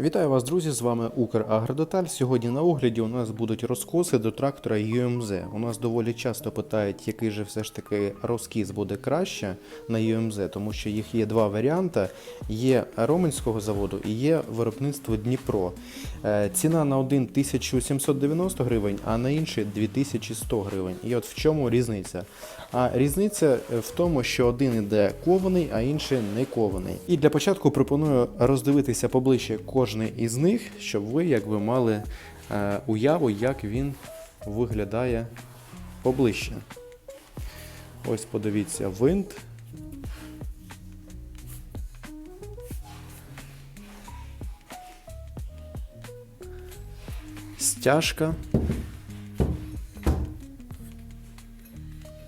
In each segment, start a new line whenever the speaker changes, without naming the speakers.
Вітаю вас, друзі! З вами Украгродеталь. Сьогодні на огляді у нас будуть розкоси до трактора UMZ. У нас доволі часто питають, який же все ж таки розкіс буде краще на UMZ, тому що їх є два варіанти: є Роменського заводу і є виробництво Дніпро. Е, Ціна на один 1790 гривень, а на інший 2100 гривень. І от в чому різниця? А різниця в тому, що один іде кований, а інший не кований. І для початку пропоную роздивитися поближче кожний із них, щоб ви якби мали е, уяву, як він виглядає поближче. Ось подивіться, винт. Стяжка.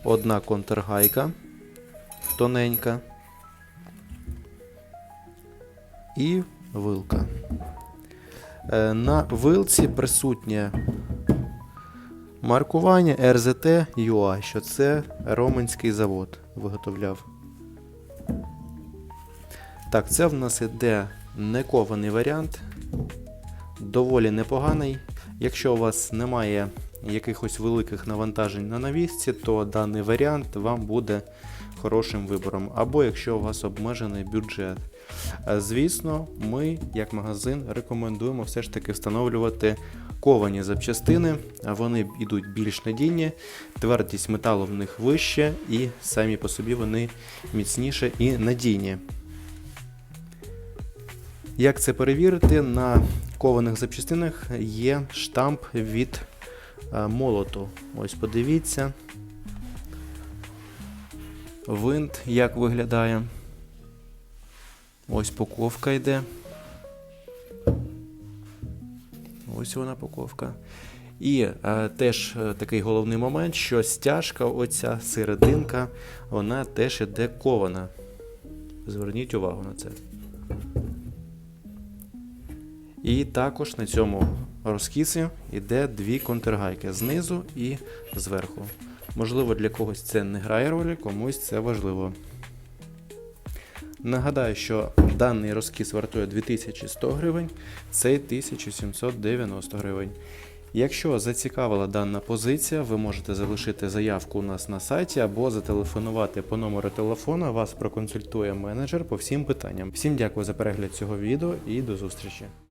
Одна контргайка тоненька. І вилка. Е, На вилці присутнє маркування RZT UA, що це Роменський завод виготовляв. Так, це в нас іде некований варіант. Доволі непоганий. Якщо у вас немає якихось великих навантажень на навісці, то даний варіант вам буде хорошим вибором. Або якщо у вас обмежений бюджет. Е, Звісно, ми, як магазин, рекомендуємо все ж таки встановлювати ковані запчастини. Вони йдуть більш надійні, твердість металу в них вища, і самі по собі вони міцніше і надійні. Як це перевірити? На кованих запчастинах є штамп від е, молоту. Ось подивіться. Винт як виглядає. Ось поковка йде. Ось вона поковка. І е, теж е, такий головний момент, що стяжка, оця серединка, вона теж іде кована. Зверніть увагу на це. І також на цьому розкісі йде дві контргайки знизу і зверху. Можливо, для когось це не грає ролі, комусь це важливо. Нагадаю, що даний розкіс вартує 2100 гривень, цей 1790 гривень. Якщо зацікавила дана позиція, ви можете залишити заявку у нас на сайті або зателефонувати по номеру телефона. Вас проконсультує менеджер по всім питанням. Всім дякую за перегляд цього відео і до зустрічі!